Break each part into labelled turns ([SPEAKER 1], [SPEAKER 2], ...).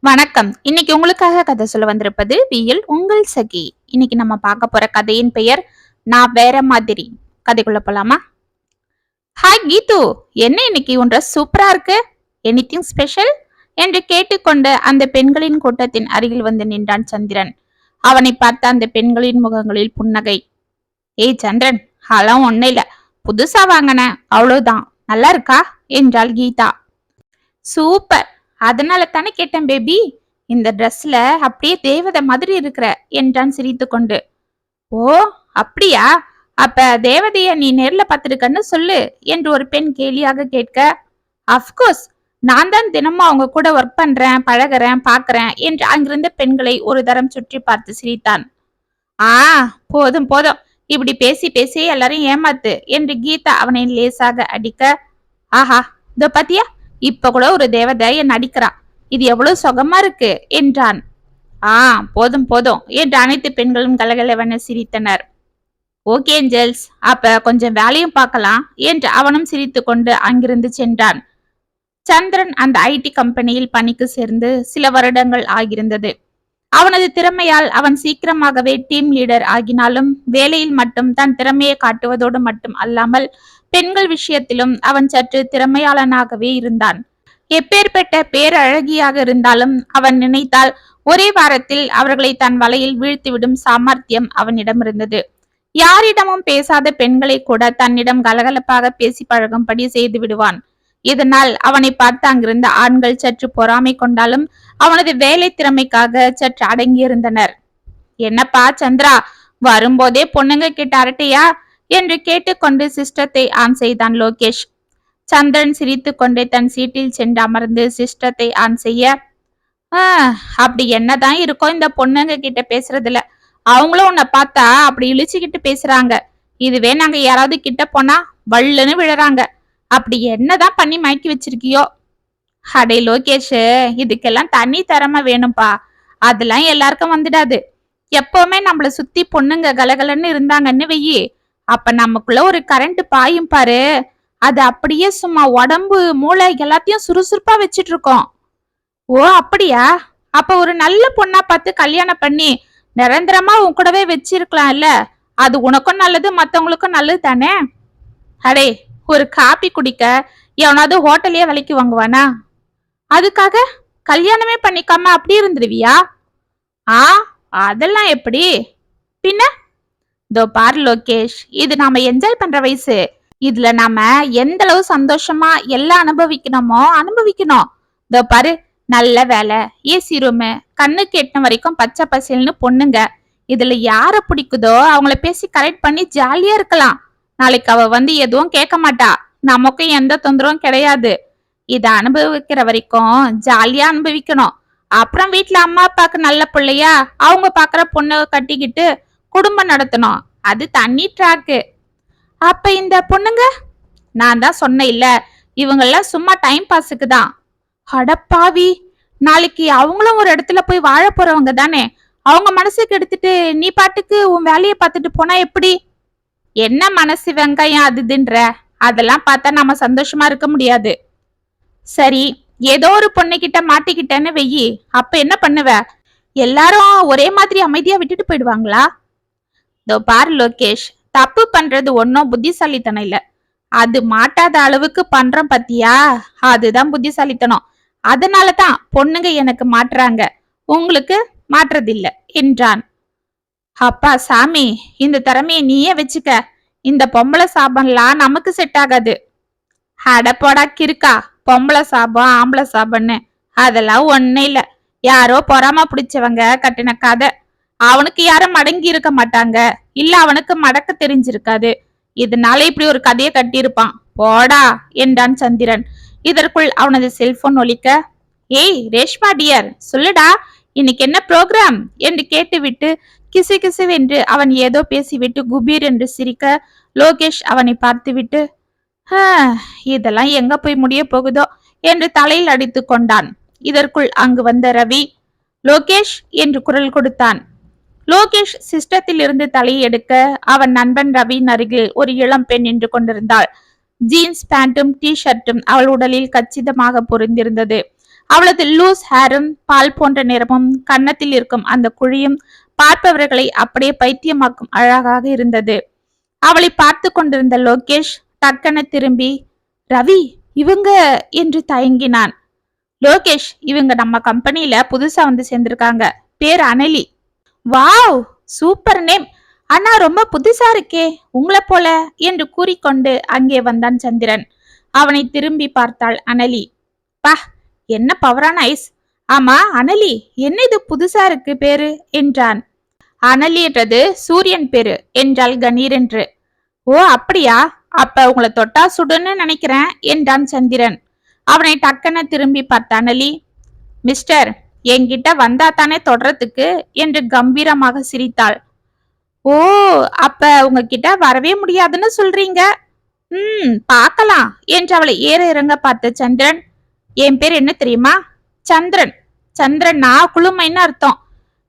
[SPEAKER 1] வணக்கம். இன்னைக்கு உங்களுக்காக கதை சொல்ல வந்திருப்பது வியல் உங்கள் சகி. இன்னைக்கு நம்ம பார்க்க போற கதையின் பெயர் நான் வேற மாதிரி. கதைக்குள்ள போலாமா? ஹாய் கீது. என்ன இன்னைக்கு? உன் சூப்பரா இருக்கு? எனிதிங் ஸ்பெஷல் என்று கேட்டுக்கொண்டு அந்த பெண்களின் கூட்டத்தின் அருகில் வந்து நின்றான் சந்திரன். அவனை பார்த்த அந்த பெண்களின் முகங்களில் புன்னகை. ஏய் சந்திரன் அதெல்லாம் ஒன்னும் இல்ல. புதுசா வாங்கினேன் அவ்வளவுதான். நல்லா இருக்கா? என்றாள் கீதா. சூப்பர் அதனால தானே கேட்டேன் பேபி இந்த ட்ரெஸ்ல அப்படியே தேவதை மாதிரி இருக்கிற என்றான் சிரித்துக்கொண்டு ஓ அப்படியா? அப்ப தேவதைய நீ நேர்ல பார்த்திருக்கன்னு சொல்லு என்று ஒரு பெண் கேலியாக கேட்க. அஃப்கோர்ஸ் நான் தான் தினமும் அவங்க கூட ஒர்க் பண்றேன் பழகுறேன் பாக்குறேன் என்று அங்கிருந்த பெண்களை ஒரு தரம் சுற்றி பார்த்து சிரித்தான். ஆ போதும் போதும். இப்படி பேசி பேசி எல்லாரையும் ஏமாத்து என்று கீதா அவனை லேசாக அடிக்க. ஆஹா இதோ பாத்தியா? இப்ப கூட ஒரு தேவதை நடிக்கிறா இது எவ்வளவு சுகமா இருக்கு என்றான். ஆ போதும் போதும் என்று அனைத்து பெண்களும் கலகலவென சிரித்தனர். ஓகே ஏஞ்சல்ஸ் அப்ப கொஞ்சம் வேலையும் பார்க்கலாம் என்று அவனும் சிரித்து கொண்டு அங்கிருந்து சென்றான். சந்திரன் அந்த ஐடி கம்பெனியில் பணிக்கு சேர்ந்து சில வருடங்கள் ஆகியிருந்தது. அவனது திறமையால் அவன் சீக்கிரமாகவே டீம் லீடர் ஆகினாலும் வேலையில் மட்டும் தன் திறமையை காட்டுவதோடு மட்டும் அல்லாமல் பெண்கள் விஷயத்திலும் அவன் சற்று திறமையாளனாகவே இருந்தான். எப்பேற்பட்ட பேரழகியாக இருந்தாலும் அவன் நினைத்தால் ஒரே வாரத்தில் அவர்களை தன் வலையில் வீழ்த்திவிடும் சாமர்த்தியம் அவனிடம் இருந்தது. யாரிடமும் பேசாத பெண்களை கூட தன்னிடம் கலகலப்பாக பேசி பழகும்படி செய்து விடுவான். இதனால் அவனை பார்த்து அங்கிருந்த ஆண்கள் சற்று பொறாமை கொண்டாலும் அவனது வேலை திறமைக்காக சற்று அடங்கியிருந்தனர். என்னப்பா சந்திரா வரும்போதே பொண்ணுங்க கிட்ட அரட்டையா? என்று கேட்டுக்கொண்டு சிஸ்டத்தை ஆன் செய்தான் லோகேஷ். சந்திரன் சிரித்து கொண்டே தன் சீட்டில் சென்று அமர்ந்து சிஸ்டத்தை ஆன் செய்ய அப்படி என்னதான் இருக்கோ இந்த பொண்ணுங்க கிட்ட பேசுறதுல. அவங்களும் உன்னை பார்த்தா அப்படி இழிச்சுக்கிட்டு பேசுறாங்க. இதுவே நாங்க யாராவது கிட்ட போனா வள்ளுன்னு விழுறாங்க. அப்படி என்னதான் பண்ணி மயக்கி வச்சிருக்கியோ? அடே லோகேஷ் இதுக்கெல்லாம் தனி தரமா வேணும்பா. அதெல்லாம் எல்லாருக்கும் வந்துடாது. எப்பவுமே நம்மள சுத்தி பொண்ணுங்க கலகலன்னு இருந்தாங்கன்னு வெயி. அப்ப நமக்குள்ள ஒரு கரண்ட் பாயும் பாரு. அது அப்படியே சும்மா உடம்பு மூளை எல்லாத்தையும் சுறுசுறுப்பா வச்சிட்டு இருக்கோம். ஓ அப்படியா? அப்ப ஒரு நல்ல பொண்ணா பார்த்து கல்யாணம் பண்ணி நிரந்தரமா உன் கூடவே வச்சிருக்கலாம்ல. அது உனக்கும் நல்லது மத்தவங்களுக்கும் நல்லது தானே? அடே ஒரு காப்பி குடிக்க எவனாவது ஹோட்டலையே விலைக்கு வாங்குவானா? அதுக்காக கல்யாணமே பண்ணிக்காம அப்படி இருந்துருவியா? ஆ அதெல்லாம் எப்படி? பின்ன? இதோ பார் லோகேஷ் இது நாம என்ஜாய் பண்ற வயசு. இதுல நாம எந்த அளவு சந்தோஷமா எல்லாம் அனுபவிக்கணுமோ அனுபவிக்கணும். இதோ பாரு நல்ல வேலை ஏசி ரூமு கண்ணுக்கு எட்டின வரைக்கும் பச்சை பசேல்னு பொண்ணுங்க. இதுல யார பிடிக்குதோ அவங்கள பேசி கரெக்ட் பண்ணி ஜாலியா இருக்கலாம். நாளைக்கு அவ வந்து எதுவும் கேட்க மாட்டா. நமக்கும் எந்த தொந்தரவும் கிடையாது. இத அனுபவிக்கிற வரைக்கும் ஜாலியா அனுபவிக்கணும். அப்புறம் வீட்டுல அம்மா அப்பாக்கு நல்ல பிள்ளையா அவங்க பாக்குற பொண்ணை கட்டிக்கிட்டு குடும்பம் நடத்தணும். அது தண்ணி ட்ராக்கு. அப்ப இந்த பொண்ணுங்க? நான் தான் சொன்னேன் இல்ல இவங்கெல்லாம் சும்மா டைம் பாஸுக்கு தான். அடப்பாவி நாளைக்கு அவங்களும் ஒரு இடத்துல போய் வாழ போறவங்க தானே. அவங்க மனசுக்கு எடுத்துட்டு நீ பாட்டுக்கு உன் வேலையை பார்த்துட்டு போனா எப்படி? என்ன மனசு வெங்காயம் அதுதுன்ற அதெல்லாம் பார்த்தா நாம சந்தோஷமா இருக்க முடியாது. சரி ஏதோ ஒரு பொண்ணுகிட்ட மாட்டிக்கிட்டேன்னு வெயி. அப்ப என்ன பண்ணுவ? எல்லாரும் ஒரே மாதிரி அமைதியா விட்டுட்டு போயிடுவாங்களா? இதோ பாரு லோகேஷ் தப்பு பண்றது ஒன்னும் புத்திசாலித்தனம் இல்ல. அது மாட்டாத அளவுக்கு பண்றோம் பத்தியா? அதுதான் புத்திசாலித்தனம். அதனால தான் பொண்ணுங்க எனக்கு மாட்டுறாங்க உங்களுக்கு மாற்றுறதில்ல என்றான். அப்பா சாமி இந்த திறமையை நீயே வச்சுக்க. இந்த பொம்பளை சாபம்லாம் நமக்கு செட் ஆகாது. அடப்போடா கிருக்கா பொம்பளை சாபம் ஆம்பளை சாபம்னு. அதெல்லாம் ஒன்னும் இல்லை. யாரோ பொறாம பிடிச்சவங்க கட்டின கதை. அவனுக்கு யாரும் மடங்கி இருக்க மாட்டாங்க. இல்ல அவனுக்கு மடக்க தெரிஞ்சிருக்காது. இதனால இப்படி ஒரு கதையை கட்டியிருப்பான். போடா என்றான் சந்திரன். இதற்குள் அவனது செல்போன் ஒலிக்க ஏய் ரேஷ்மா டியர் சொல்லுடா இன்னைக்கு என்ன ப்ரோக்ராம் என்று கேட்டுவிட்டு கிசு கிசுவென்று அவன் ஏதோ பேசிவிட்டு குபீர் என்று சிரிக்க லோகேஷ் அவனை பார்த்துவிட்டு "ஹ, இதெல்லாம் எங்க போய் முடிய போகுதோ? என்று தலையில் அடித்து கொண்டான். இதற்குள் அங்கு வந்த ரவி லோகேஷ் என்று குரல் கொடுத்தான். லோகேஷ் சிஸ்டத்தில் இருந்து தலையெடுக்க அவன் நண்பன் ரவியின் அருகில் ஒரு இளம் பெண் நின்று கொண்டிருந்தாள். ஜீன்ஸ் பேண்ட்டும் டி ஷர்ட்டும் அவள் உடலில் கச்சிதமாக பொருந்திருந்தது. அவளது லூஸ் ஹேரும் பால் போன்ற நிறமும் கன்னத்தில் இருக்கும் அந்த குழியும் பார்ப்பவர்களை அப்படியே பைத்தியமாக்கும் அழகாக இருந்தது. அவளை பார்த்து கொண்டிருந்த லோகேஷ் டக்கென திரும்பி ரவி இவங்க என்று தயங்கினான். லோகேஷ் இவங்க நம்ம கம்பெனியில புதுசா வந்து சேர்ந்திருக்காங்க. பேர் அனலி. Wow super name. அண்ணா ரொம்ப புதுசா இருக்கே உங்களை போல என்று கூறிக்கொண்டு அங்கே வந்தான் சந்திரன். அவனை திரும்பி பார்த்தாள் அனலி. பா என்ன பவரான ஐஸ். ஆமா அனலி என்ன இது புதுசா இருக்கு பேரு? என்றான். அனலி என்றது சூரியன் பேரு என்றாள் கணீர் என்று ஓ அப்படியா? அப்ப உங்களை தொட்டா சுடுன்னு நினைக்கிறேன் என்றான் சந்திரன். அவனை டக்கென திரும்பி பார்த்த அனலி. மிஸ்டர் என்கிட்ட வந்தா தானே தொடரத்துக்கு என்று கம்பீரமாக சிரித்தாள். ஓ அப்ப உங்ககிட்ட வரவே முடியாதுன்னு சொல்றீங்க? ம் பார்க்கலாம் என்று அவளை ஏற இறங்க பார்த்த சந்திரன். என் பேர் என்ன தெரியுமா? சந்திரன். சந்திரன்னா குளுமைன்னு அர்த்தம்.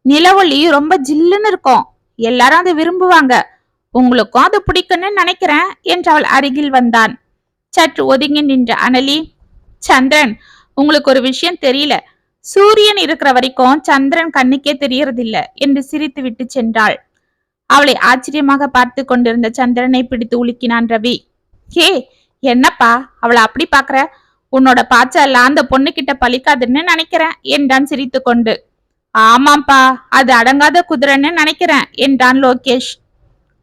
[SPEAKER 1] நிலவொளி ரொம்ப ஜில்லுன்னு இருக்கும். எல்லாரும் அதை விரும்புவாங்க. உங்களுக்கும் அது பிடிக்கும்னு நினைக்கிறேன் என்று அவள் அருகில் வந்தான். சற்று ஒதுங்கி நின்ற அனலி சந்திரன் உங்களுக்கு ஒரு விஷயம் தெரியல. சூரியன் இருக்கிற வரைக்கும் சந்திரன் கண்ணுக்கே தெரியறதில்ல என்று சிரித்து விட்டு சென்றாள். அவளை ஆச்சரியமாக பார்த்து கொண்டிருந்த சந்திரனை பிடித்து உலுக்கினான் ரவி. ஹே என்னப்பா அவளை அப்படி பாக்குற உன்னோட பாச்சல்ல அந்த பொண்ணு கிட்ட பழிக்காதுன்னு நினைக்கிறேன் என்றான் சிரித்து கொண்டு. ஆமாப்பா அது அடங்காத குதிரைன்னு நினைக்கிறேன் என்றான் லோகேஷ்.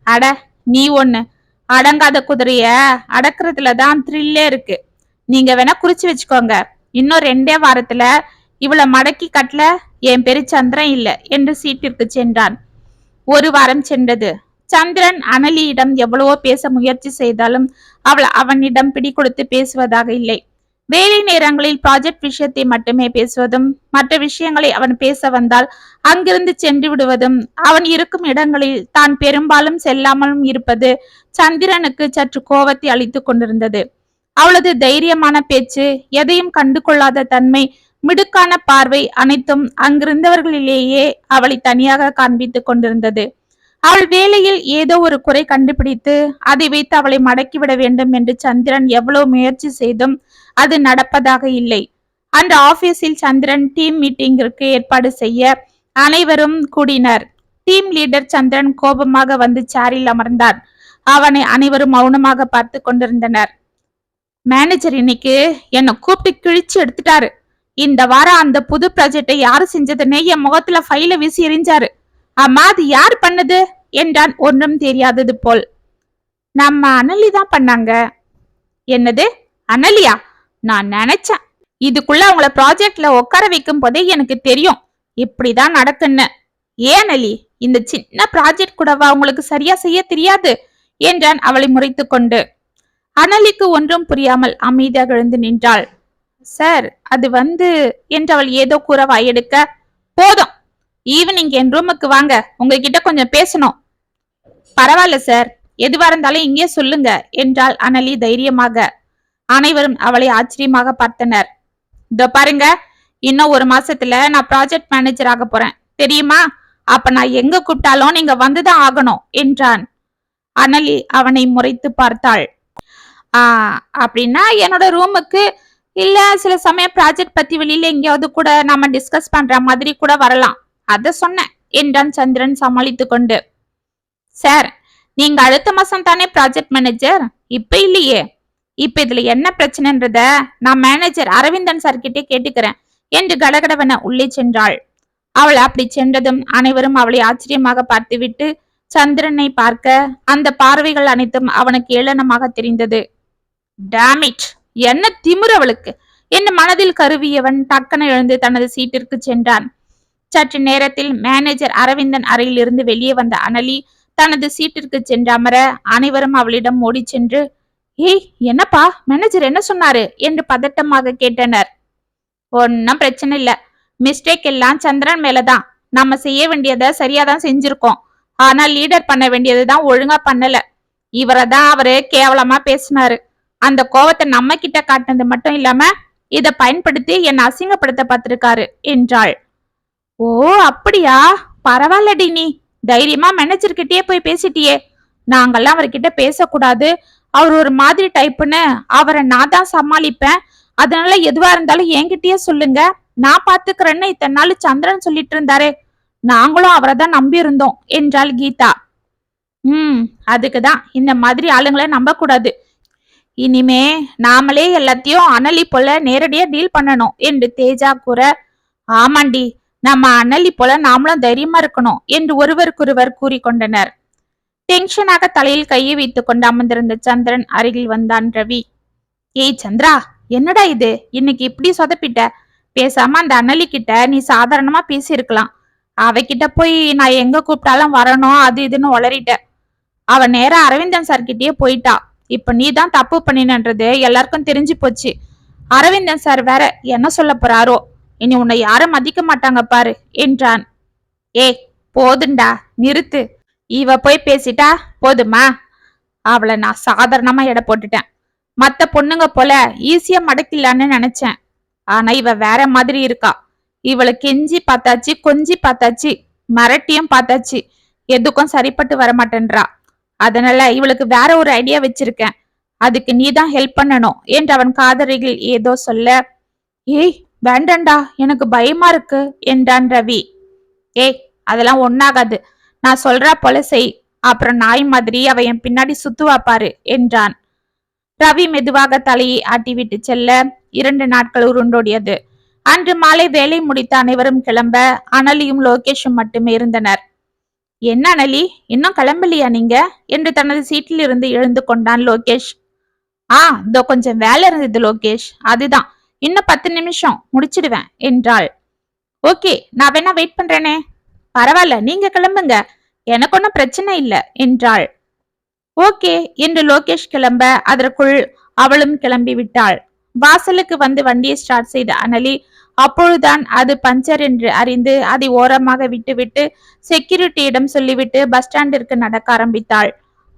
[SPEAKER 1] அட நீ ஒண்ணு. அடங்காத குதிரைய அடக்குறதுல தான் த்ரில்லே இருக்கு. நீங்க வேணா குறிச்சு வச்சுக்கோங்க. இன்னும் ரெண்டே வாரத்துல இவளை மடக்கி கட்டல என் பெரு சந்திரன் இல்ல என்று சீட்டிற்கு சென்றான். ஒரு வாரம் சென்றது. சந்திரன் அனலியிடம் எவ்வளவோ பேச முயற்சி செய்தாலும் அவள் அவனிடம் பிடி கொடுத்து பேசுவதாக இல்லை. வேலை நேரங்களில் ப்ராஜெக்ட் விஷயத்தை மட்டுமே பேசுவதும் மற்ற விஷயங்களை அவன் பேச வந்தால் அங்கிருந்து சென்று விடுவதும் அவன் இருக்கும் இடங்களில் தான் பெரும்பாலும் செல்லாமலும் இருப்பது சந்திரனுக்கு சற்று கோபத்தை அளித்துக் கொண்டிருந்தது. அவளது தைரியமான பேச்சு எதையும் கண்டு கொள்ளாத தன்மை மிடுக்கான பார்வை அனைத்தும் அங்கிருந்தவர்களிலேயே அவளை தனியாக காண்பித்துக் கொண்டிருந்தது. அவள் வேலையில் ஏதோ ஒரு குறை கண்டுபிடித்து அதை வைத்து அவளை மடக்கிவிட வேண்டும் என்று சந்திரன் எவ்வளவு முயற்சி செய்தும் அது நடப்பதாக இல்லை. அந்த ஆபீஸில் சந்திரன் டீம் மீட்டிங்கிற்கு ஏற்பாடு செய்ய அனைவரும் கூடினர். டீம் லீடர் சந்திரன் கோபமாக வந்து சேரில் அமர்ந்தார். அவனை அனைவரும் மௌனமாக பார்த்து கொண்டிருந்தனர். மேனேஜர் இன்னைக்கு என்னை கூப்பிட்டு கிழிச்சு எடுத்துட்டாரு. இந்த வாரம் அந்த புது ப்ராஜெக்டை யாரு செஞ்சதுன்னே என் முகத்துல ஃபைல வீசி எறிஞ்சாரு. அம்மா அது யார் பண்ணது? என்றான் ஒன்றும் தெரியாதது போல். நம்ம அனலி தான் பண்ணாங்க. என்னது? அனலியா? நான் நினைச்சேன். இதுக்குள்ள அவங்கள ப்ராஜெக்ட்ல உட்கார வைக்கும் போதே எனக்கு தெரியும். இப்படிதான் நடக்குன்னு. ஏன் அனலி? இந்த சின்ன ப்ராஜெக்ட் கூடவா அவங்களுக்கு சரியா செய்ய தெரியாது? என்றான் அவளை முறைத்து கொண்டு அனலிக்கு ஒன்றும் புரியாமல் அமைதியாக எழுந்து நின்றாள். சார் அது வந்து என்று அவள் ஏதோ கூற வாயெடுக்க போதும் ஈவினிங் என் ரூமுக்கு வாங்க உங்ககிட்ட கொஞ்சம் பேசணும். பரவாயில்ல சார் எதுவா இருந்தாலும் இங்கே சொல்லுங்க என்றாள் அனலி தைரியமாக. அனைவரும் அவளை ஆச்சரியமாக பார்த்தனர். இதோ பாருங்க இன்னும் ஒரு மாசத்துல நான் ப்ராஜெக்ட் மேனேஜர் ஆக போறேன். தெரியுமா? அப்ப நான் எங்க கூப்பிட்டாலும் நீங்க வந்துதான் ஆகணும் என்றான். அனலி அவனை முறைத்து பார்த்தாள். ஆஹ் அப்படின்னா என்னோட ரூமுக்கு இல்ல சில சமயம் ப்ராஜெக்ட் பத்தி வெளியில எங்கேயாவது கூட நாம டிஸ்கஸ் பண்ற மாதிரி கூட வரலாம். அத சொன்னேன். என்றான் சந்திரன் சமாளித்து கொண்டு. சார் நீங்க அடுத்த மாசம் தானே ப்ராஜெக்ட் மேனேஜர் இப்ப இல்லையே. இப்ப இதுல என்ன பிரச்சனைன்றத நான் மேனேஜர் அரவிந்தன் சார் கிட்டே கேட்டுக்கிறேன் என்று கடகடவென உள்ளே சென்றாள். அவள் அப்படி சென்றதும் அனைவரும் அவளை ஆச்சரியமாக பார்த்துவிட்டு சந்திரனை பார்க்க அந்த பார்வைகள் அனைத்தும் அவனுக்கு ஏளனமாக தெரிந்தது. டேமிட் என்ன திமிரு அவளுக்கு? என்று மனதில் கருவியவன் டக்கன எழுந்து தனது சீட்டிற்கு சென்றான். சற்று நேரத்தில் மேனேஜர் அரவிந்தன் அறையில் இருந்து வெளியே வந்த அனலி தனது சீட்டிற்கு சென்றமர அமர அனைவரும் அவளிடம் ஓடி சென்று ஏய் என்னப்பா? மேனேஜர் என்ன சொன்னாரு? என்று பதட்டமாக கேட்டனர். ஒன்னும் பிரச்சனை இல்ல. மிஸ்டேக் எல்லாம் சந்திரன் மேலதான். நம்ம செய்ய வேண்டியதை சரியாதான் செஞ்சிருக்கோம். ஆனா லீடர் பண்ண வேண்டியதுதான் ஒழுங்கா பண்ணல. இவரை தான் அவரு கேவலமா பேசினாரு. அந்த கோவத்தை நம்ம கிட்ட காட்டினது மட்டும் இல்லாம இத பயன்படுத்தி என்னை அசிங்கப்படுத்த பார்த்திருக்காரு என்றாள். ஓ அப்படியா? பரவாயில்லடி நீ. தைரியமா மேனேஜர்கிட்டயே போய் பேசிட்டியே. நாங்கெல்லாம் அவர்கிட்ட பேசக்கூடாது. அவர் ஒரு மாதிரி டைப்புன்னு அவரை நான் தான் சமாளிப்பேன். அதனால எதுவா இருந்தாலும் என்கிட்டயே சொல்லுங்க. நான் பாத்துக்கிறேன்னு இத்தனை நாள் சந்திரன் சொல்லிட்டு இருந்தாரே. நாங்களும் அவரை தான் நம்பி இருந்தோம் என்றாள் கீதா. ம் அதுக்குதான் இந்த மாதிரி ஆளுங்களை நம்ப கூடாது இனிமே நாமளே எல்லாத்தையும் அனலி போல நேரடியா டீல் பண்ணணும் என்று தேஜா கூற ஆமாண்டி நம்ம அனலி போல நாமளும் தைரியமா இருக்கணும் என்று ஒருவருக்கொருவர் கூறிக்கொண்டனர். டென்ஷனாக தலையில் கையை வைத்துக் கொண்டு அமர்ந்திருந்த சந்திரன் அருகில் வந்தான் ரவி. ஏய் சந்திரா என்னடா இது? இன்னைக்கு இப்படி சொதப்பிட்ட? பேசாம அந்த அனலி கிட்ட நீ சாதாரணமா பேசியிருக்கலாம். அவகிட்ட போய் நான் எங்க கூப்பிட்டாலும் வரணும் அது இதுன்னு உளறிட்ட. அவ நேரா அரவிந்தன் சார்கிட்டயே போயிட்டா. இப்ப நீ தான் தப்பு பண்ணினன்றது எல்லாருக்கும் தெரிஞ்சு போச்சு. அரவிந்தன் சார் வேற என்ன சொல்ல போறாரோ? இனி உன்னை யாரும் மதிக்க மாட்டாங்க பாரு என்றான். ஏய் போதுண்டா நிறுத்து. இவ போய் பேசிட்டா போதுமா? அவளை நான் சாதாரணமா எடை போட்டுட்டேன். மத்த பொண்ணுங்க போல ஈஸியா மடக்கிடலான்னு நினைச்சேன். ஆனா இவ வேற மாதிரி இருக்கா. இவளை கெஞ்சி பார்த்தாச்சு கொஞ்சி பார்த்தாச்சு மிரட்டியும் பார்த்தாச்சு. எதுக்கும் சரிப்பட்டு வர மாட்டேன்றா அதனால இவளுக்கு வேற ஒரு ஐடியா வச்சிருக்கேன். அதுக்கு நீ தான் ஹெல்ப் பண்ணணும் என்று அவன் காதலிகள் ஏதோ சொல்ல ஏய் வேண்டாண்டா எனக்கு பயமா இருக்கு என்றான் ரவி. ஏய் அதெல்லாம் ஒன்னாகாது நான் சொல்றா போல செய். அப்புறம் நாய் மாதிரி அவ என் பின்னாடி சுத்துவா பாரு என்றான். ரவி மெதுவாக தலையை ஆட்டிவிட்டு செல்ல இரண்டு நாட்கள் உருண்டோடியது. அன்று மாலை வேலை முடித்த அனைவரும் கிளம்ப அனலியும் லோகேஷும் மட்டுமே இருந்தனர். என்ன அனலி? இன்னும் கிளம்பலையா நீங்க? என்று தனது சீட்டில் இருந்து எழுந்து கொண்டான் லோகேஷ். ஆ இதோ கொஞ்சம் வேலை இருந்தது லோகேஷ். அதுதான். இன்னும் பத்து நிமிஷம். முடிச்சிடுவேன் என்றாள். ஓகே நான் வேணா வெயிட் பண்றேனே. பரவாயில்ல நீங்க கிளம்புங்க. எனக்கு ஒன்றும் பிரச்சனை இல்லை என்றாள். ஓகே என்று லோகேஷ் கிளம்ப அதற்குள் அவளும் கிளம்பி விட்டாள். வாசலுக்கு வந்து வண்டியை ஸ்டார்ட் செய்த அனலி அப்பொழுதுதான் அது பஞ்சர் என்று அறிந்து அதை ஓரமாக விட்டுவிட்டு செக்யூரிட்டியிடம் சொல்லிவிட்டு பஸ் ஸ்டாண்டிற்கு நடக்க ஆரம்பித்தாள்.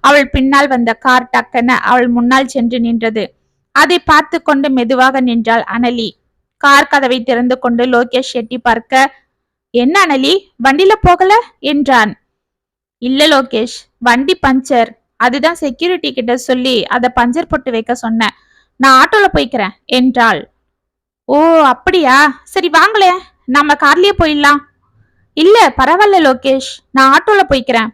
[SPEAKER 1] அவள் பின்னால் வந்த கார் டக்கென அவள் முன்னால் சென்று நின்றது. அதை பார்த்து கொண்டு மெதுவாக நின்றாள் அனலி. கார் கதவை திறந்து கொண்டு லோகேஷ் எட்டி பார்க்க என்ன அனலி வண்டியில போகல? என்றான். இல்ல லோகேஷ் வண்டி பஞ்சர். அதுதான் செக்யூரிட்டி கிட்ட சொல்லி அதை பஞ்சர் போட்டு வைக்க சொன்னேன். நான் ஆட்டோல போய்க்கிறேன் என்றாள். ஓ அப்படியா? சரி வாங்களே. நம்ம கார்லயே போயிடலாம். இல்ல பரவாயில்ல லோகேஷ். நான் ஆட்டோல போய்க்கிறேன்.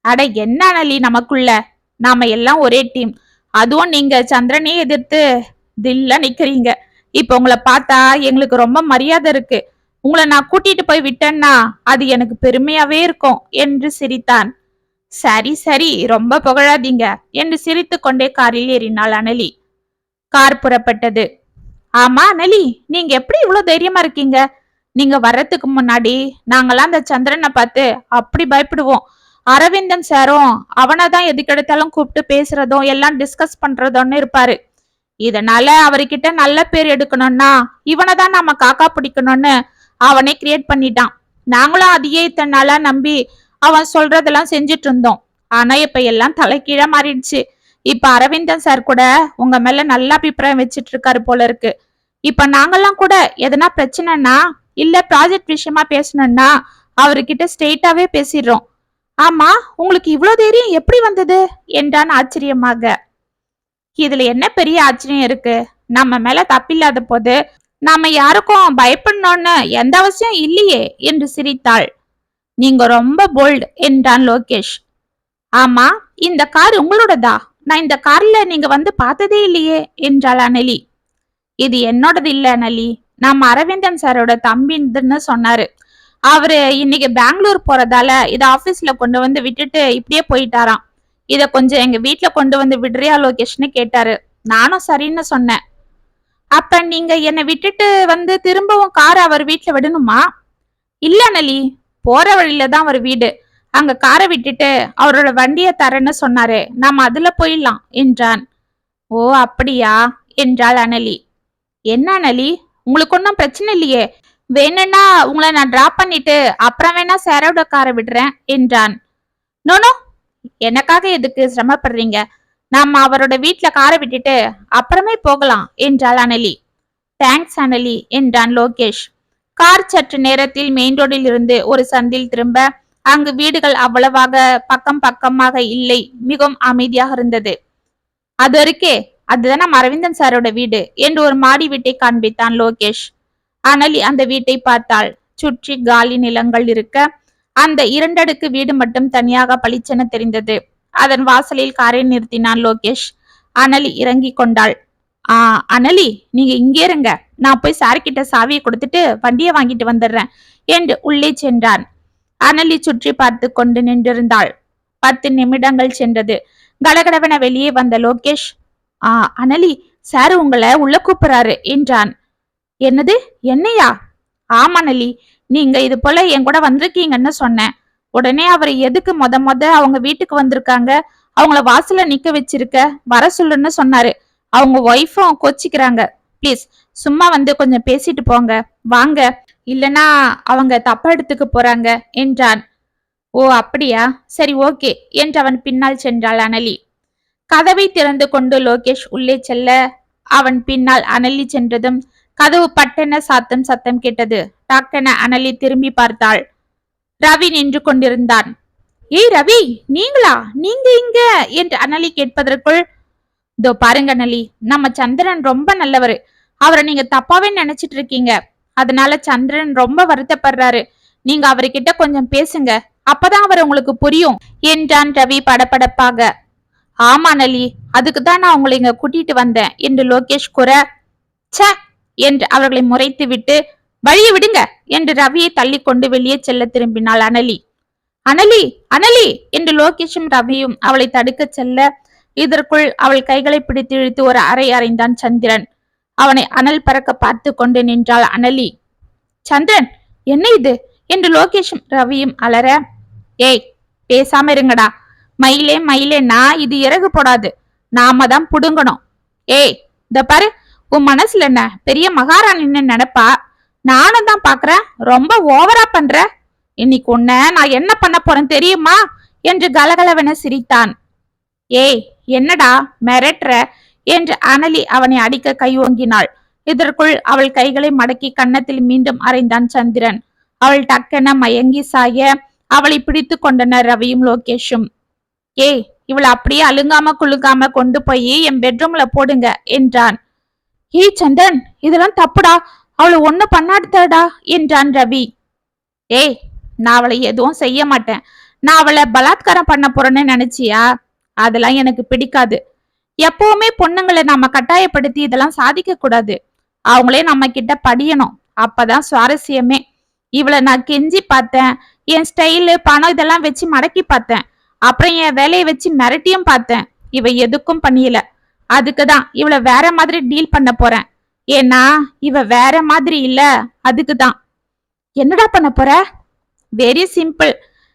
[SPEAKER 1] அட என்ன அனலி நமக்குள்ள? நாம எல்லாம் ஒரே டீம். அதுவும் நீங்க சந்திரனே எதிர்த்து தில்ல நிக்கிறீங்க. இப்ப உங்களை பார்த்தா எங்களுக்கு ரொம்ப மரியாதை இருக்கு. உங்களை நான் கூட்டிட்டு போய் விட்டேன்னா அது எனக்கு பெருமையாவே இருக்கும் என்று சிரித்தான். சரி சரி ரொம்ப புகழாதீங்க என்று சிரித்து கொண்டே காரில் ஏறினாள் அனலி. கார் புறப்பட்டது. ஆமா அனலி நீங்க எப்படி இவ்வளவு தைரியமா இருக்கீங்க? நீங்க வர்றதுக்கு முன்னாடி நாங்கெல்லாம் அந்த சந்திரனை பார்த்து அப்படி பயப்படுவோம். அரவிந்தன் சாரும் அவனை தான் எதுக்கெடுத்தாலும் கூப்பிட்டு பேசுறதும் எல்லாம் டிஸ்கஸ் பண்றதும்னு இருப்பாரு. இதனால அவர்கிட்ட நல்ல பேர் எடுக்கணும்னா இவனை தான் நாம காக்கா பிடிக்கணும்னு அவனே கிரியேட் பண்ணிட்டான். நாங்களும் அதையே இத்தனை நாளா நம்பி அவன் சொல்றதெல்லாம் செஞ்சுட்டு இருந்தோம். ஆனா இப்ப எல்லாம் தலைக்கீழா மாறிடுச்சு. இப்ப அரவிந்தன் சார் கூட உங்க மேல நல்ல அபிப்பிராயம் வச்சிட்டு இருக்காரு போல இருக்கு. இப்ப நாங்கெல்லாம் கூட எதனா பிரச்சனைனா இல்ல ப்ராஜெக்ட் விஷயமா பேசணும்னா அவர்கிட்ட ஸ்ட்ரெயிட்டாவே பேசிடுறோம். ஆமா உங்களுக்கு இவ்வளவு தைரியம் எப்படி வந்தது? என்றான் ஆச்சரியமாக. இதுல என்ன பெரிய ஆச்சரியம் இருக்கு? நம்ம மேல தப்பில்லாத போது நாம யாருக்கும் பயப்படணும்னு எந்த அவசியம் இல்லையே என்று சிரித்தாள். நீங்க ரொம்ப போல்டு என்றான் லோகேஷ். ஆமா இந்த கார் உங்களோடதா? நான் இந்த கார்ல நீங்க வந்து பார்த்ததே இல்லையே என்றாள் அனலி. இது என்னோடது இல்ல அனலி. நம்ம அரவிந்தன் சாரோட தம்பின்னு சொன்னாரு. அவரு இன்னைக்கு பெங்களூர் போறதால இத ஆபீஸ்ல கொண்டு வந்து விட்டுட்டு இப்படியே போயிட்டாராம். இத கொஞ்சம் எங்க வீட்டுல கொண்டு வந்து விடுறியா லோகேஷ்னு கேட்டாரு. நானும் சரின்னு சொன்னேன். அப்ப நீங்க என்னை விட்டுட்டு வந்து திரும்பவும் காரை அவர் வீட்டுல விடணுமா? இல்ல அனலி போற வழியில தான் அவர் வீடு. அங்க காரை விட்டுட்டு அவரோட வண்டியை தரேன்னு சொன்னாரு நாம அதுல போயிடலாம் என்றான். ஓ அப்படியா? என்றாள் அனலி. என்ன அனலி? உங்களுக்கு ஒன்றும் பிரச்சனை இல்லையே. வேணும்னா உங்களை நான் டிராப் பண்ணிட்டு அப்புறம் வேணா சேரோட காரை விடுறேன் என்றான். நோனோ எனக்காக எதுக்கு சிரமப்படுறீங்க? நாம அவரோட வீட்ல காரை விட்டுட்டு அப்புறமே போகலாம் என்றாள் அனலி. தேங்க்ஸ் அனலி என்றான் லோகேஷ். கார் சற்று நேரத்தில் மெயின் ரோடில் இருந்து ஒரு சந்தில் திரும்ப அங்கு வீடுகள் அவ்வளவாக பக்கம் பக்கமாக இல்லை. மிகவும் அமைதியாக இருந்தது. அது இருக்கே அதுதான் நம்ம அரவிந்தன் சாரோட வீடு? என்று ஒரு மாடி வீட்டை காண்பித்தான் லோகேஷ். அனலி அந்த வீட்டை பார்த்தாள். சுற்றி காலி நிலங்கள் இருக்க அந்த இரண்டடுக்கு வீடு மட்டும் தனியாக பளிச்சென தெரிந்தது. அதன் வாசலில் காரை நிறுத்தினான் லோகேஷ். அனலி இறங்கி கொண்டாள். ஆ அனலி நீங்க இங்கே இருங்க. நான் போய் சார்கிட்ட சாவியை கொடுத்துட்டு வண்டியை வாங்கிட்டு வந்துடுறேன் என்று உள்ளே சென்றான். அனலி சுற்றி பார்த்து கொண்டு நின்றிருந்தாள். பத்து நிமிடங்கள் சென்றது. கடகடவென வெளியே வந்த லோகேஷ் ஆ அனலி சார் உங்களை உள்ள கூப்பிடுறாரு என்றான். என்னது? என்னையா? ஆமா அனலி. நீங்க இது போல என் கூட வந்திருக்கீங்கன்னு சொன்னேன். உடனே அவர் எதுக்கு மொத மொத அவங்க வீட்டுக்கு வந்திருக்காங்க? அவங்கள வாசல்ல நிக்க வச்சிருக்க? வர சொல்லுன்னு சொன்னாரு. அவங்க ஒய்ஃபும் கோச்சிக்கிறாங்க. ப்ளீஸ் சும்மா வந்து கொஞ்சம் பேசிட்டு போங்க. வாங்க. இல்லனா அவங்க தப்பா எடுத்துக்க போறாங்க என்றான். ஓ அப்படியா? சரி ஓகே என்று அவன் பின்னால் சென்றாள் அனலி. கதவை திறந்து கொண்டு லோகேஷ் உள்ளே செல்ல அவன் பின்னால் அனலி சென்றதும் கதவு பட்டென சாத்தம் சத்தம் கேட்டது. டாக்கென அனலி திரும்பி பார்த்தாள். ரவி நின்று கொண்டிருந்தான். ஏய் ரவி நீங்களா? நீங்க இங்க? என்று அனலி கேட்பதற்குள் இதோ பாருங்க அனலி நம்ம சந்திரன் ரொம்ப நல்லவரு. அவரை நீங்க தப்பாவே நினைச்சிட்டு இருக்கீங்க. அதனால சந்திரன் ரொம்ப வருத்தப்படுறாரு. நீங்க அவர்கிட்ட கொஞ்சம் பேசுங்க. அப்பதான் அவர் உங்களுக்கு புரியும் என்றான் ரவி படபடப்பாக. ஆமா அனலி அதுக்கு தான் நான் உங்களை இங்க கூட்டிட்டு வந்தேன் என்று லோகேஷ் கூற ச என்று அவர்களை முறைத்து விட்டு வழியை விடுங்க என்று ரவியை தள்ளி கொண்டு வெளியே செல்ல திரும்பினாள் அனலி. அனலி அனலி என்று லோகேஷும் ரவியும் அவளை தடுக்க செல்ல இதற்குள் அவள் கைகளை பிடித்து இழுத்து ஒரு அறை அறைந்தான் சந்திரன். அவனை அனல் பறக்க பார்த்து கொண்டு நின்றாள் அனலி. சந்திரன் என்ன இது? என்று லோகேஷும் ரவியும் அலற. ஏய் பேசாம இருங்கடா. மயிலே மயிலே நான் இது இறகு போடாது. நாம தான் புடுங்கணும். ஏய் இந்த பாரு. உன் மனசுல என்ன? பெரிய மகாராணின்னு நினைப்பா? நானும் தான் பாக்குறேன். ரொம்ப ஓவரா பண்ற? இன்னைக்கு உன்ன நான் என்ன பண்ண போறேன் தெரியுமா? என்று கலகலவென சிரித்தான். ஏய் என்னடா? மிரட்டுற? என்று அனலி அவனை அடிக்க கை ஓங்கினாள் இதற்குள் அவள் கைகளை மடக்கி கன்னத்தில் மீண்டும் அறைந்தான் சந்திரன். அவள் டக்கென மயங்கி சாய அவளை பிடித்து கொண்டனர் ரவியும் லோகேஷும். ஏய் இவளை அப்படியே அழுங்காம குலுங்காம கொண்டு போய் என் பெட்ரூம்ல போடுங்க என்றான். ஏய் சந்திரன் இதெல்லாம் தப்புடா. அவளை ஒண்ணு பண்ணாடுத்தடா என்றான் ரவி. ஏய் நான் அவளை எதுவும் செய்ய மாட்டேன். நான் அவளை பலாத்காரம் பண்ண போறேன்னு நினைச்சியா? அதெல்லாம் எனக்கு பிடிக்காது. எப்பவுமே பொண்ணுங்களை நம்ம கட்டாயப்படுத்தி இதெல்லாம் சாதிக்க கூடாது. அவங்களே நம்ம கிட்ட படியணும். அப்பதான் சுவாரஸ்யமே. இவளை நான் கெஞ்சி பார்த்தேன். என் ஸ்டைலு பணம் இதெல்லாம் வச்சு மடக்கி பார்த்தேன். அப்புறம் என் வேலையை வச்சு மிரட்டியும் பார்த்தேன். இவ எதுக்கும் பண்ணியல. அதுக்குதான் இவளை வேற மாதிரி டீல் பண்ண போறேன். ஏன்னா இவ வேற மாதிரி இல்ல. அதுக்குதான். என்னடா பண்ண போற? வெரி சிம்பிள்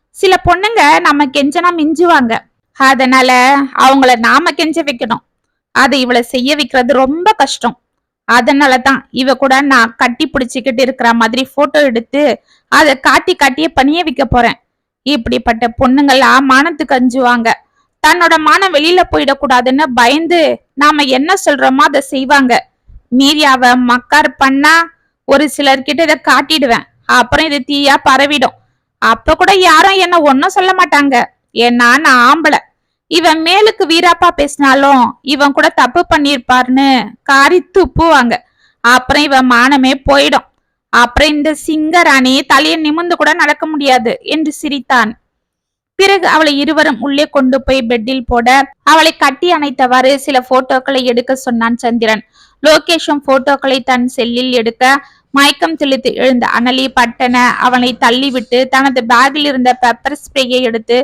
[SPEAKER 1] சில பொண்ணுங்க நம்ம கெஞ்சனா மிஞ்சுவாங்க. அதனால அவங்கள நாம கெஞ்ச வைக்கணும். அதை இவளை செய்ய வைக்கிறது ரொம்ப கஷ்டம். அதனால தான் இவ கூட நான் கட்டி பிடிச்சிக்கிட்டு இருக்கிற மாதிரி போட்டோ எடுத்து அதை காட்டி காட்டியே பணிய வைக்க போறேன். இப்படிப்பட்ட பொண்ணுங்கள்லாம் மானத்துக்கு அஞ்சுவாங்க. தன்னோட மானம் வெளியில போயிடக்கூடாதுன்னு பயந்து நாம என்ன சொல்றோமோ அதை செய்வாங்க. மீறி அவ மக்கார் பண்ணா ஒரு சிலர்கிட்ட இதை காட்டிடுவேன். அப்புறம் இது தீயா பரவிடும். அப்ப கூட யாரும் என்ன ஒன்னும் சொல்ல மாட்டாங்க. ஏன்னா நான் ஆம்பளை. இவன் மேலுக்கு வீராப்பா பேசினாலும் இவன் கூட தப்பு பண்ணிருப்பாருன்னு காரி துப்புவாங்க. அப்புறம் இவன் மானமே போயிடும். அப்புறம் இந்த சிங்கராணி தலையை நிமிர்ந்து கூட நடக்க முடியாது என்று சிரித்தான். பிறகு அவளை இருவரும் உள்ளே கொண்டு போய் பெட்டில் போட அவளை கட்டி அணைத்தவாறு சில போட்டோக்களை எடுக்க சொன்னான் சந்திரன். லோகேஷும் போட்டோக்களை தன் செல்லில் எடுக்க மயக்கம் தெளித்து எழுந்த அனலி பட்டன அவனை தள்ளிவிட்டு தனது பேக்கில் இருந்த பெப்பர் ஸ்ப்ரேயை எடுத்து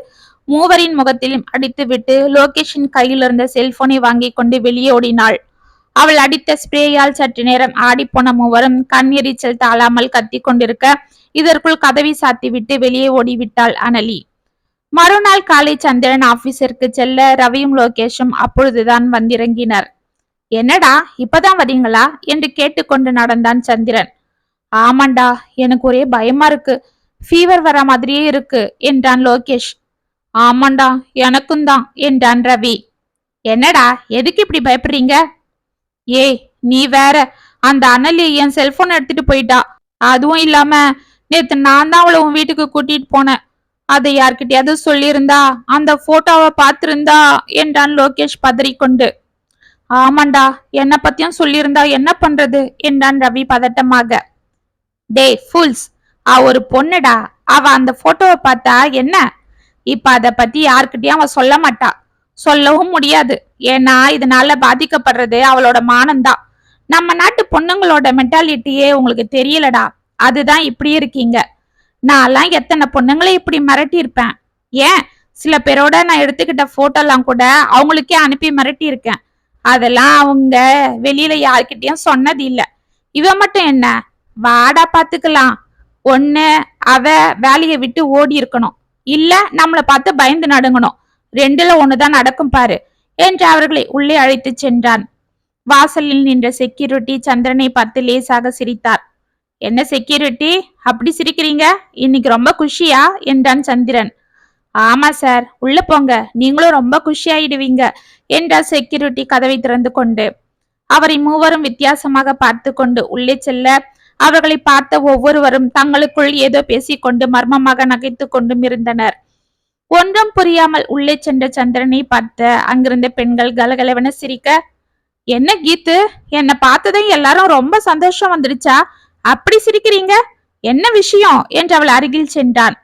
[SPEAKER 1] மூவரின் முகத்திலும் அடித்துவிட்டு லோகேஷின் கையில் இருந்த செல்போனை வாங்கி கொண்டு வெளியே ஓடினாள். அவள் அடித்த ஸ்ப்ரேயால் சற்று நேரம் ஆடிப்போன மூவரும் கண்ணெரிச்சல் தாழாமல் கத்தி கொண்டிருக்க இதற்குள் கதவை சாத்திவிட்டு வெளியே ஓடிவிட்டாள் அனலி. மறுநாள் காலை சந்திரன் ஆபீஸிற்கு செல்ல ரவியும் லோகேஷும் அப்பொழுதுதான் வந்திறங்கினர். என்னடா இப்பதான் வரீங்களா என்று கேட்டுக்கொண்டு நடந்தான் சந்திரன். ஆமாண்டா எனக்கு ஒரே பயமா இருக்கு. ஃபீவர் வர மாதிரியே இருக்கு என்றான் லோகேஷ். ஆமாண்டா எனக்கும் தான் என்றான் ரவி. என்னடா எதுக்கு இப்படி பயப்படுறீங்க? ஏய் நீ வேற அந்த அனலி என் செல்போன் எடுத்துட்டு போயிட்டா? அதுவும் இல்லாம நேத்து நான் தான் அவளை உன் வீட்டுக்கு கூட்டிட்டு போனேன். அதை யார்கிட்டயாவது சொல்லியிருந்தா அந்த போட்டோவை பார்த்திருந்தா என்றான் லோகேஷ் பதறிக்கொண்டு. ஆமாண்டா என்ன பத்தியும் சொல்லியிருந்தா என்ன பண்றது? என்றான் ரவி பதட்டமாக. டேய் ஃபுல்ஸ் அவ ஒரு பொண்ணுடா. அவ அந்த போட்டோவை பார்த்தா என்ன? இப்ப அதை பத்தி யாருக்கிட்டயும் அவ சொல்ல மாட்டா. சொல்லவும் முடியாது. ஏன்னா இதனால பாதிக்கப்படுறது அவளோட மானம்தான் நம்ம நாட்டு பொண்ணுங்களோட மென்டாலிட்டியே உங்களுக்கு தெரியலடா. அதுதான் இப்படி இருக்கீங்க. நான்லாம் எத்தனை பொண்ணுங்களை இப்படி மிரட்டி இருப்பேன் ஏன்? சில பேரோட நான் எடுத்துக்கிட்ட போட்டோலாம் கூட அவங்களுக்கே அனுப்பி மிரட்டி இருக்கேன் அதெல்லாம் அவங்க வெளியில யார்கிட்டயும் சொன்னது இல்ல. இவ மட்டும் என்ன? வாடா பாத்துக்கலாம். ஒண்ணு அவ வேலையை விட்டு ஓடி இருக்கணும் இல்ல நம்மள பார்த்து பயந்து நடுங்கணும். ரெண்டுல ஒண்ணுதான் நடக்கும் பாரு. என்று அவர்களை உள்ளே அழைத்து சென்றான். வாசலில் நின்ற செக்யூரிட்டி சந்திரனை பார்த்து லேசாக சிரித்தார். என்ன செக்யூரிட்டி அப்படி சிரிக்கிறீங்க? இன்னைக்கு ரொம்ப குஷியா? என்றான் சந்திரன். ஆமா சார் உள்ள போங்க. நீங்களும் ரொம்ப குஷியாயிடுவீங்க என்றார் செக்யூரிட்டி கதவை திறந்து கொண்டு. அவரை மூவரும் வித்தியாசமாக பார்த்து கொண்டு உள்ளே செல்ல அவர்களை பார்த்த ஒவ்வொருவரும் தங்களுக்குள் ஏதோ பேசிக்கொண்டு மர்மமாக நகைத்து கொண்டும் இருந்தனர். ஒன்றும் புரியாமல் உள்ளே சென்ற சந்திரனை பார்த்த அங்கிருந்த பெண்கள் கலகலவென சிரிக்க என்ன கீத்து? என்னை பார்த்ததும் எல்லாரும் ரொம்ப சந்தோஷம் வந்துடுச்சா? அப்படி சிரிக்கிறீங்க? என்ன விஷயம்? என்று அவள் அருகில் சென்றான்.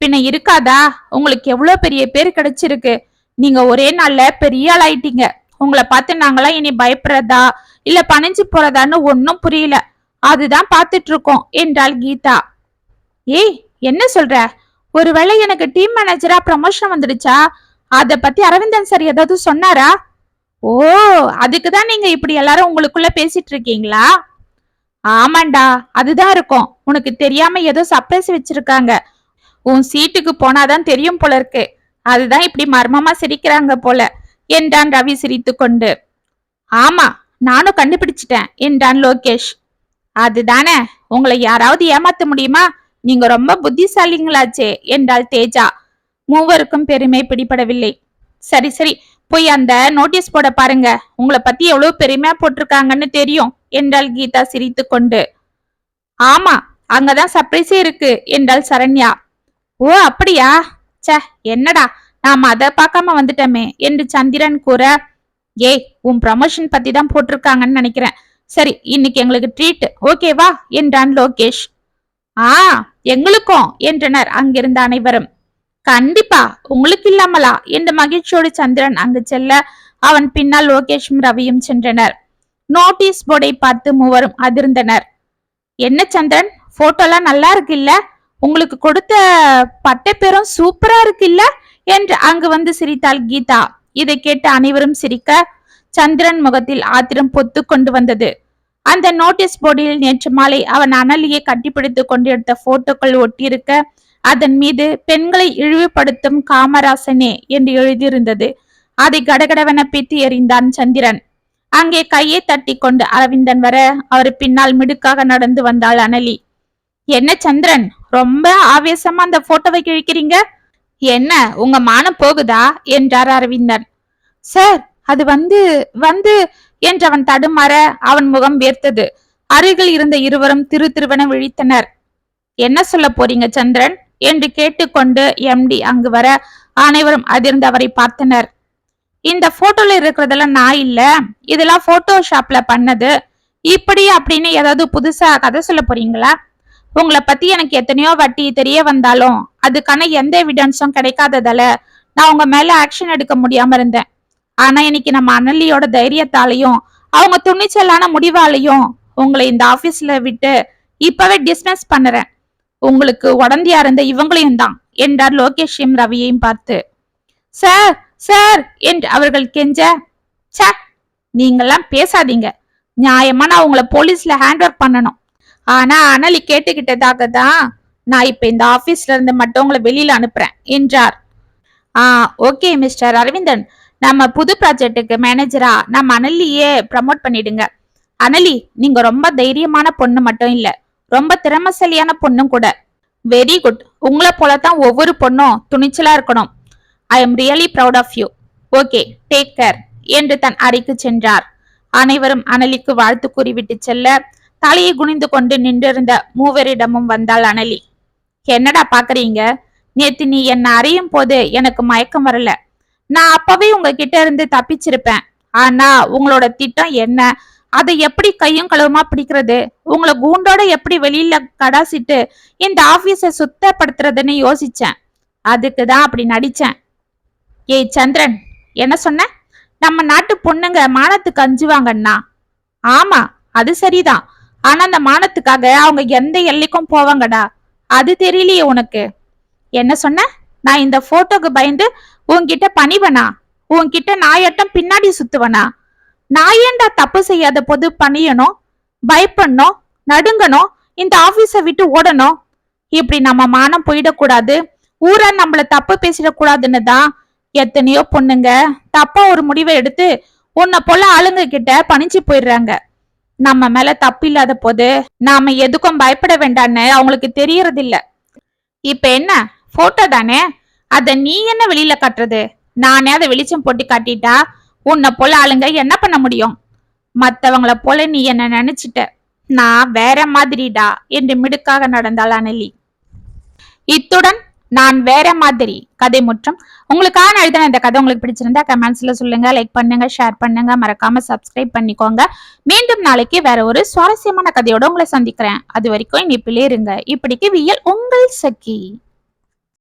[SPEAKER 1] பின்ன இருக்காதா? உங்களுக்கு எவ்வளவு பெரிய பேர் கிடைச்சிருக்கு. நீங்க ஒரே நாள்ல பெரிய ஆள் ஆயிட்டீங்க உங்களை பார்த்து நாங்களாம் இனி பயப்படுறதா? இல்ல பணிஞ்சு போறதான்னு ஒன்னும் புரியல. அதுதான் பார்த்துட்டு இருக்கோம் என்றாள் கீதா. ஏய் என்ன சொல்ற? ஒருவேளை எனக்கு டீம் மேனேஜரா ப்ரமோஷன் வந்துடுச்சா? அத பத்தி அரவிந்தன் சார் ஏதாவது சொன்னாரா? ஓ அதுக்கு தான் நீங்க இப்படி எல்லாரும் உங்களுக்குள்ள பேசிட்டு இருக்கீங்களா ஆமாண்டா அதுதான் இருக்கும். உனக்கு தெரியாம ஏதோ சர்ப்ரைஸ் வச்சிருக்காங்க. உன் சீட்டுக்கு போனாதான் தெரியும் போல இருக்கு. அதுதான் இப்படி மர்மமா சிரிக்கிறாங்க போல என்றான் ரவி சிரித்து கொண்டு ஆமா நானும் கண்டுபிடிச்சிட்டேன் என்றான் லோகேஷ். அதுதானே? உங்களை யாராவது ஏமாத்த முடியுமா? நீங்க ரொம்ப புத்திசாலிங்களாச்சே என்றாள் தேஜா. மூவருக்கும் பெருமை பிடிபடவில்லை. சரி சரி போய் அந்த நோட்டீஸ் போட பாருங்க. உங்களை பத்தி எவ்வளவு பெருமையா போட்டிருக்காங்கன்னு தெரியும் என்றாள் கீதா சிரித்து கொண்டு. ஆமா அங்கதான் சர்ப்ரைஸே இருக்கு என்றாள் சரண்யா. ஓ அப்படியா? ச என்னடா நாம அதை பார்க்காம வந்துட்டோமே என்று சந்திரன் கூற. ஏய் உன் ப்ரமோஷன் பத்தி தான் போட்டிருக்காங்கன்னு நினைக்கிறேன். சரி இன்னைக்கு எங்களுக்கு ட்ரீட் ஓகேவா என்றான் லோகேஷ். ஆ எங்களுக்கும் என்றனர் அங்கிருந்த அனைவரும். கண்டிப்பா உங்களுக்கு இல்லாமலா? என்று மகிழ்ச்சியோடு சந்திரன் அங்கு செல்ல அவன் பின்னால் லோகேஷும் ரவியும் சென்றனர். நோட்டீஸ் போர்டை பார்த்து மூவரும் அதிர்ந்தனர். என்ன சந்திரன் போட்டோலாம் நல்லா இருக்கு இல்ல உங்களுக்கு கொடுத்த பட்டப்பேரும் சூப்பரா இருக்கு இல்ல என்று அங்கு வந்து சிரித்தாள் கீதா. இதை கேட்டு அனைவரும் சிரிக்க சந்திரன் முகத்தில் ஆத்திரம் பொத்து கொண்டு வந்தது. அந்த நோட்டீஸ் போர்டில் நேற்று மாலை அவன் அனலியை கட்டிப்பிடித்துக் கொண்டு எடுத்த போட்டோக்கள் ஒட்டியிருக்க அதன் மீது பெண்களை இழிவுபடுத்தும் காமராசனே என்று எழுதியிருந்தது. அதை கடகடவென பித்து எறிந்தான் சந்திரன். அங்கே கையை தட்டி கொண்டு அரவிந்தன் வர அவர் பின்னால் மிடுக்காக நடந்து வந்தாள் அனலி. என்ன சந்திரன் ரொம்ப ஆவேசமா அந்த போட்டோவை கிழிக்கிறீங்க? என்ன உங்க மானம் போகுதா? என்றார் அரவிந்தன். சார் அது வந்து வந்து என்று அவன் தடுமாற அவன் முகம் வேர்த்தது. அருகில் இருந்த இருவரும் திரு திருவென விழித்தனர். என்ன சொல்ல போறீங்க சந்திரன்? என்று கேட்டுக்கொண்டு எம்டி அங்கு வர அனைவரும் அதிர்ந்து அவரை பார்த்தனர். இந்த போட்டோல இருக்கிறதெல்லாம் நான் இல்ல. இதெல்லாம் போட்டோஷாப்ல பண்ணது. இப்படி அப்படின்னு ஏதாவது புதுசா கதை சொல்ல போறீங்களா? உங்களை பத்தி எனக்கு எத்தனையோ வட்டி தெரிய வந்தாலும் அதுக்கான எந்த எவிடன்ஸும் கிடைக்காததால நான் உங்க மேல ஆக்ஷன் எடுக்க முடியாம இருந்தேன். ஆனா இன்னைக்கு நம்ம அனலியோட தைரியத்தாலையும் அவங்க துணிச்சலான முடிவாலையும் உங்களை இந்த ஆபீஸ்ல விட்டு இப்பவே டிஸ்மிஸ் பண்ணுறேன். உங்களுக்கு உடந்தையா இருந்த இவங்களையும் தான் என்றார் லோகேஷையும் ரவியையும் பார்த்து. சார் சார் என்று அவர்கள் கெஞ்ச ச நீங்கெல்லாம் பேசாதீங்க. நியாயமா நான் உங்களை போலீஸ்ல ஹேண்ட் ஓவர் பண்ணணும். ஆனா அனலி கேட்டுக்கிட்டதாக தான் நான் இப்ப இந்த ஆபீஸ்ல இருந்து மட்டும் உங்களை வெளியில அனுப்புறேன் என்றார். ஆ ஓகே மிஸ்டர் அரவிந்தன். நம்ம புது ப்ராஜெக்ட்டுக்கு மேனேஜரா நம்ம அனலியே ப்ரமோட் பண்ணிடுங்க. அனலி நீங்க ரொம்ப தைரியமான பொண்ணு மட்டும் இல்ல ரொம்ப திறமசாலியான பொண்ணும் கூட. வெரி குட் உங்களை போலதான் ஒவ்வொரு பொண்ணும் துணிச்சலா இருக்கணும். I am really proud of you okay take care என்று தன் அறைக்கு சென்றார். அனைவரும் அனலிக்கு வாழ்த்து கூறிவிட்டு செல்ல தலையை குனிந்து கொண்டு நின்றிருந்த மூவரிடமும் வந்தாள் அனலி. என்னடா பாக்குறீங்க? நேத்து நீ என்ன அறியும் போது எனக்கு மயக்கம் வரல. நான் அப்பவே உங்ககிட்ட இருந்து தப்பிச்சிருப்பேன். ஆனா உங்களோட திட்டம் என்ன? அதை எப்படி கையும் களவுமா பிடிக்கிறது? உங்களை கூண்டோட எப்படி வெளியில கடாசிட்டு இந்த ஆபீஸ சுத்தப்படுத்துறதுன்னு யோசிச்சேன். அதுக்கு தான் அப்படி நடிச்சேன். ஏய் சந்திரன் என்ன சொன்ன? நம்ம நாட்டு பொண்ணுங்க மானத்துக்கு அஞ்சுவாங்கண்ணா ஆமா அது சரிதான். ஆனா அந்த மானத்துக்காக அவங்க எந்த எல்லைக்கும் போவாங்கடா. அது தெரியலையே உனக்கு. என்ன சொன்ன? நான் இந்த போட்டோக்கு பயந்து உன்கிட்ட பணிவனா? உன்கிட்ட நாயட்டம் பின்னாடி சுத்துவனா? நான் ஏன்டா தப்பு செய்யாத போது பணியணும் பயப்படணும் நடுங்கணும் இந்த ஆபீஸ விட்டு ஓடணும் இப்படி நம்ம மானம் போயிடக்கூடாது. ஊரா நம்மள தப்பு பேசிடக்கூடாதுன்னு தான் எத்தனையோ பொண்ணுங்க தப்பா ஒரு முடிவை எடுத்து உன்னை போல ஆளுங்க கிட்ட பணிஞ்சு போயிடுறாங்க. நம்ம மேல தப்பு இல்லாத போது நாம எதுக்கும் பயப்பட வேண்டான்னு அவங்களுக்கு தெரியறதில்ல. இப்ப என்ன? போட்டோ தானே? அத நீ என்ன வெளியில காட்டுறது? நானே அதை வெளிச்சம் போட்டு காட்டிட்டா உன்னை போல ஆளுங்க என்ன பண்ண முடியும்? மத்தவங்கள போல நீ என்ன நினைச்சிட்ட? நான் வேற மாதிரிடா என்று மிடுக்காக நடந்தாள் அனலி. இத்துடன் நான் வேற மாதிரி கதை முற்றம் உங்களுக்கான எழுதின இந்த கதை உங்களுக்கு பிடிச்சிருந்தா கமெண்ட்ஸ்ல சொல்லுங்க லைக் பண்ணுங்க ஷேர் பண்ணுங்க மறக்காம சப்ஸ்கிரைப் பண்ணிக்கோங்க. மீண்டும் நாளைக்கு வேற ஒரு சுவாரஸ்யமான கதையோட உங்களை சந்திக்கிறேன். அது வரைக்கும் இனிப்பிலே இருங்க. இப்படிக்கு வியல் உங்கள் சக்கி.